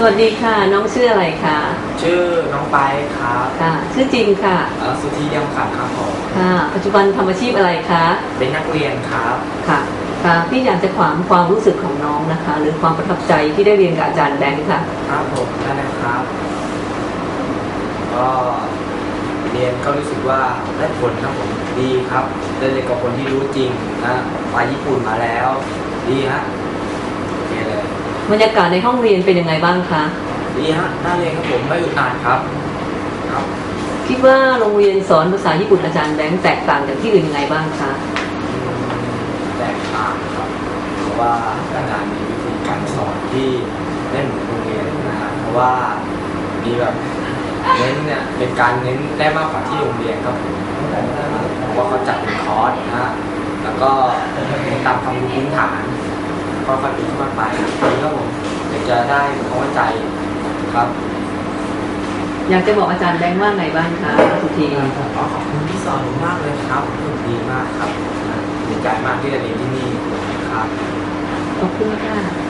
สวัสดีค่ะ น้องชื่ออะไรคะชื่อน้องไปครับค่ะ ชื่อจริงค่ะเอ่อสุธีเยี่ยมขันครับผมค่ะ ปัจจุบันทำอาชีพอะไรคะเป็นนักเรียนครับ ค่ะค่ะพี่อยากจะถามความรู้สึกของน้องนะคะ หรือความประทับใจที่ได้เรียนกับอาจารย์แบงค์ค่ะ ครับผมได้นะครับ ก็เรียนก็รู้สึกว่าได้ผลครับผมดีครับ ได้เรียนกับคนที่รู้จริงนะไปญี่ปุ่นมาแล้ว ดีฮะโอเคเลย บรรยากาศในห้องเรียนเป็นยังไงบ้างคะดีฮะน่าเรียนครับผมไม่อึดอัดครับครับ คิดว่าโรงเรียนสอนภาษาญี่ปุ่นอาจารย์แบงค์แตกต่างจากที่อื่นยังไงบ้างคะอืมแตกต่างครับเพราะว่าอาจารย์มีวิธีการสอนที่ไม่เหมือนโรงเรียนนะครับเพราะว่ามีแบบเน้นเนี่ยเป็นการเน้นได้มากกว่าที่โรงเรียนครับผมเพราะว่าเขาจัดเป็นคอร์สนะฮะแล้วก็เน้นตามความรู้พื้นฐาน ก็ค่อยๆเป็นขึ้นมาไปครับผมเดี๋ยวจะได้ความเข้าใจครับ อยากจะบอกอาจารย์แบงค์ว่าไงบ้างคะสุธีขอขอบคุณที่สอนผมมากเลยครับดีมากครับดีใจมากที่ได้เรียนที่นี่ครับขอบคุณค่ะ